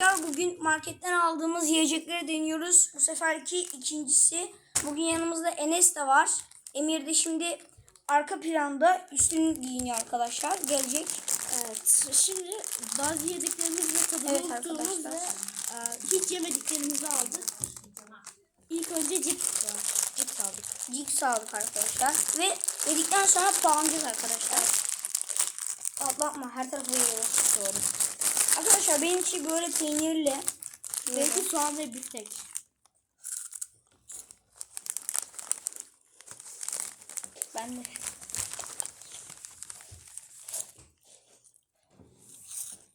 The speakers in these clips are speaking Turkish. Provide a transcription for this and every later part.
Arkadaşlar bugün marketten aldığımız yiyecekleri deniyoruz. Bu seferki ikincisi. Bugün yanımızda Enes de var. Emir de şimdi arka planda üstünü giyiniyor arkadaşlar. Gelecek. Evet. Şimdi bazı yediklerimiz ve tadını Evet unuttuğumuz ve e, hiç yemediklerimizi aldık. İlk önce cips var. Cips aldık. Cips aldık arkadaşlar. Ve yedikten sonra puanlayacağız arkadaşlar. Atlatma her tarafı yiyoruz. Doğru. Arkadaşlar benimki böyle peynirli. Belki soğan ve biftek. Ben de.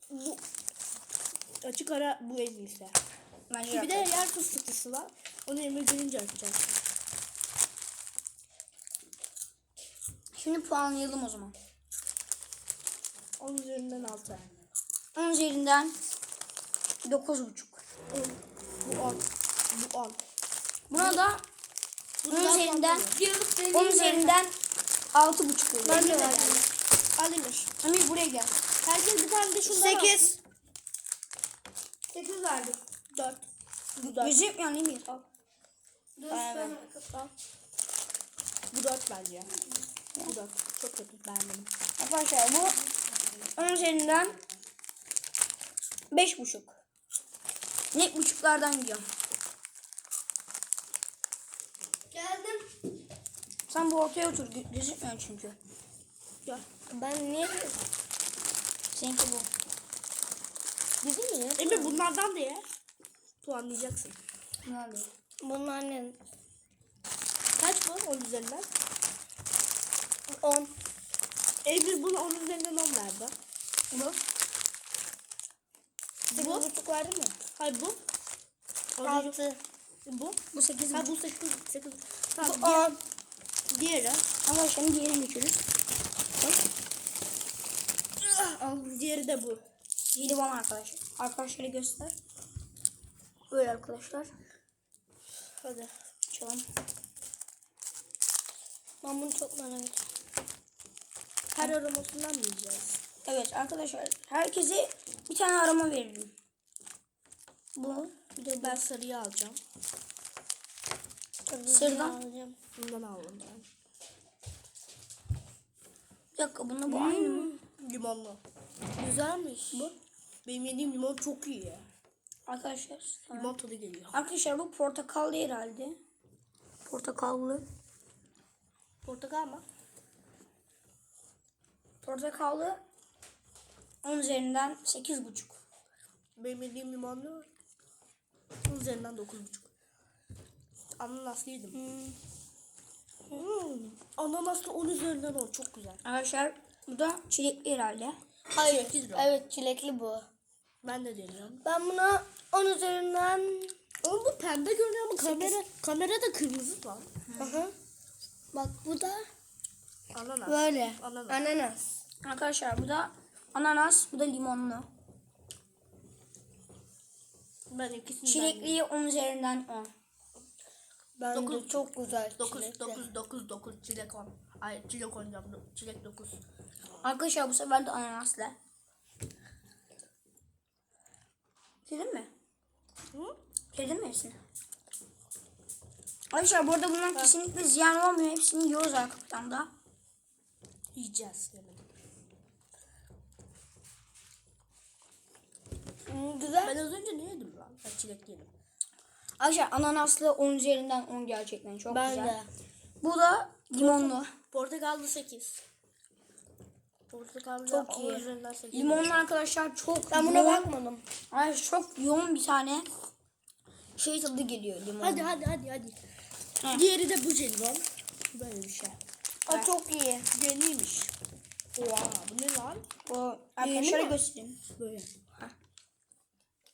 Bu açık ara bu en iyisi. Bence Bir de yer fıstıklısı var. Onu Emir gelince açacağız. Şimdi puanlayalım o zaman. 10 üzerinden 6. 10 üzerinden 9,5. Bu 10. Bu 10. Buna da 10 üzerinden Diyoruz 10 üzerinden 6,5 veriyorum. Ben de verdim. Al Emir. Emir buraya gel. Herkes bir tane de şundan 8. 8 verdim. 4. Bu 4. Gözüm yani Emir. Al. Aynen. Bu 4 bence. Bu 4. Çok kötü beğenmedim. Arkadaşlar bu 10 üzerinden 5,5. Net buçuklardan gidiyorum. Geldim. Sen bu ortaya otur. Gö- Gözükmüyor çünkü. Gel. Ben niye? Seninki bu. Güzel mi? Emir bunlardan da ye. Puanlayacaksın. Nerede? Bunlar ne? Kaç bu 10 üzerinden? 10. Emir bunu 10 üzerinden 10 verdi. Bu. Bu? buçuk verdi mi? Hayır bu. 6. Bu? Bu 8 Ha bu 8. 8. Tamam. Bu diğer- on. Diğeri. Ama şimdi diğerine geçiyoruz. Al, diğeri de bu. Jelibon arkadaşlar. Arkadaşları göster. Böyle arkadaşlar. Hadi. Açalım. Ben bunu çok merak ediyorum. Her aromasından mı yiyeceğiz? Evet arkadaşlar. Herkese bir tane arama verelim. Bu. Bir de ben sarıyı alacağım. Sırdan. alacağım. Bundan aldım ben. Bir dakika bunda bu aynı mı? Limonlu. Güzelmiş. Bu. Benim yediğim limon çok iyi ya. Arkadaşlar. tamam. Limon tadı geliyor. Arkadaşlar bu portakallı herhalde. Portakallı. Portakal mı? Portakallı 10 üzerinden 8,5. Benim yediğim limonlu. Onun üzerinden 9,5. Ananaslı yedim. Hmm. Ananaslı 10 üzerinden 10. Çok güzel. Arkadaşlar bu da çilekli herhalde. Hayır. 8 lira. Evet çilekli bu. Ben de deniyorum. Ben buna 10 üzerinden Ama bu pembe görünüyor ama kamera kamerada kırmızı var. Aha. Bak bu da Ananas. böyle. Ananas. Ananas. Arkadaşlar bu da ananas, bu da limonlu. Ben ikisini Çilekliyi 10 üzerinden 10. Bence Dokuz. çok güzel 9 çilekli. 9 9 9 çilek 10. Ay çilek 10 yaptım. Çilek 9. Arkadaşlar bu sefer de ananaslı. Yedin mi? Hı? Yedin mi hepsini? Arkadaşlar bu arada bunlar kesinlikle ziyan olmuyor. Hepsini yiyoruz arka planda. Yiyeceğiz yemedim. Güzel. Ben az önce ne yedim lan? Ben çilek yedim. Arkadaşlar ananaslı 10 üzerinden 10 gerçekten çok Ben güzel. de. Bu da limonlu. Portakallı 8. Portakallı Çok 10 iyi. üzerinden 8. Limonlu arkadaşlar çok Ben buna yoğun. bakmadım. Ay çok yoğun bir tane şey tadı geliyor limon. Hadi hadi hadi hadi. Hı. Diğeri de bu jelibon. Böyle bir şey. O çok iyi. Yeniymiş. Oha bu ne lan? Arkadaşlara mi? göstereyim. Böyle.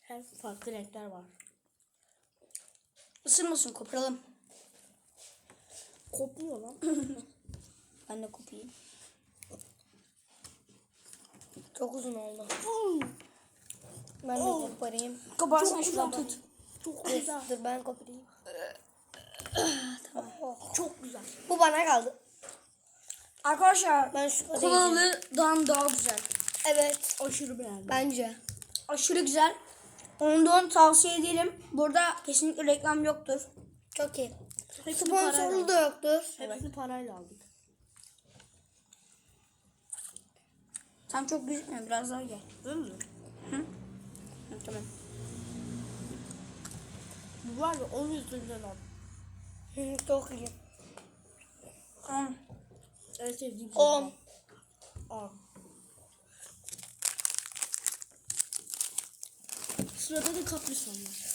Her farklı renkler var. Isırmasın koparalım. Kopmuyor lan. Ben de kopayım. Çok uzun oldu. Hmm, Ben de Oh. koparayım. Koparsana şuradan tut. Çok güzel. Dur ben koparayım. Çok güzel. Bu bana kaldı. Arkadaşlar Ben şu kolalıdan daha güzel. Evet. Aşırı beğendim. Bence. Aşırı güzel. Onda on tavsiye ederim. Burada kesinlikle reklam yoktur. Çok iyi. Parayla Sponsorlu da yoktur. Hepsini parayla aldık. Tam çok gözükmüyor. Biraz daha gel. Değil mi? Hı, tamam. Bu var ya 10 üzerinden 10. Hı, Çok iyi. Tamam. En sevdiğim 10. 10. Sırada da kaprisyon var.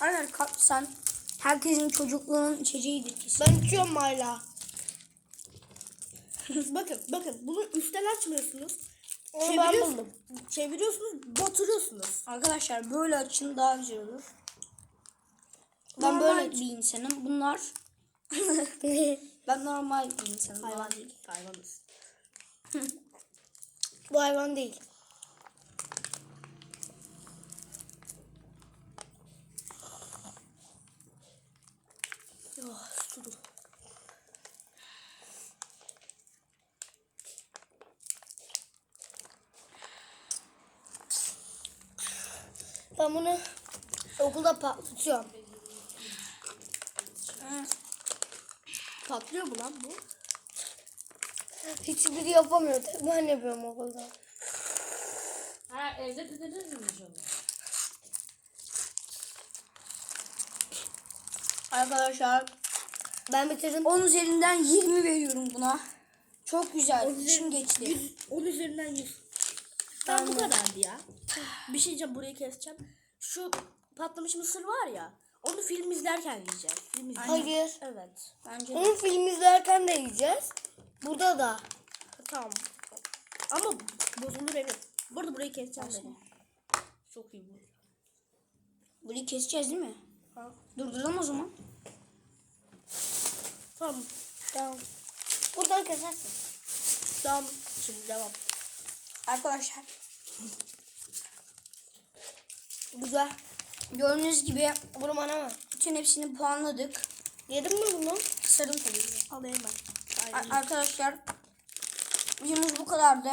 Aynen sen herkesin çocukluğunun içeceğidir kesin. Ben içiyorum hala. bakın bakın bunu üstten açmıyorsunuz. Onu ben buldum. çeviriyorsunuz, batırıyorsunuz. Arkadaşlar böyle açın daha güzel olur. Ben normal böyle bir insanım. Bunlar ben normal bir insanım. Hayvan değil, hayvanız. Bu hayvan değil. Oh, su. Ben bunu okulda patlatıyorum. Patlıyor mu lan bu? Hiçbiri yapamıyor. Tek Ben yapıyorum okulda. Ha evde patates mi onu? Arkadaşlar Ben bitirdim. 10 üzerinden 20 veriyorum buna. Çok güzel. On İçim üzeri- geçti. 100, 10 üzerinden 100. Ben bu kadardı ya. Bir şey diyeceğim burayı keseceğim. Şu patlamış mısır var ya. Onu film izlerken yiyeceğiz. Film izlerken. Hayır. Evet. Bence de. Onu film izlerken de yiyeceğiz. Burada da. Tamam. Ama bozulur evet. Bu arada burayı keseceğim benim. Çok iyi bu. Burayı keseceğiz değil mi? Ha. Durduralım o zaman. Tamam. Tamam. Buradan kesersin. Tamam. Şimdi devam. Arkadaşlar Güzel. gördüğünüz gibi bana mı? bütün hepsini puanladık. Yedin mi bunu? Sarın tabii. Alayım ben. Aynen. Arkadaşlar videomuz bu kadardı.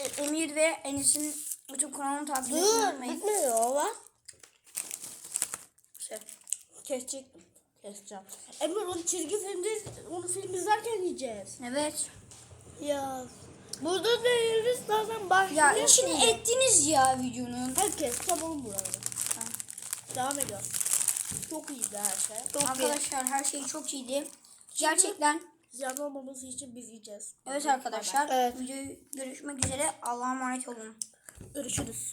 E- Emir ve Enes'in YouTube kanalını takip etmeyi unutmayın. Bitmedi o var. Şey, kesecektim. Keseceğim. Emre onu çizgi filmde onu film izlerken yiyeceğiz. Evet. Ya. Burada da yeriz zaten başlıyor. Ya içini ettiniz ya videonun. Herkes tamam burada. Devam ediyoruz. Çok iyiydi her şey. Çok iyi. Arkadaşlar her şey çok iyiydi. Gerçekten Ziyan olmaması için biz yiyeceğiz. evet arkadaşlar. Evet. Videoyu görüşmek üzere. Allah'a emanet olun. Görüşürüz.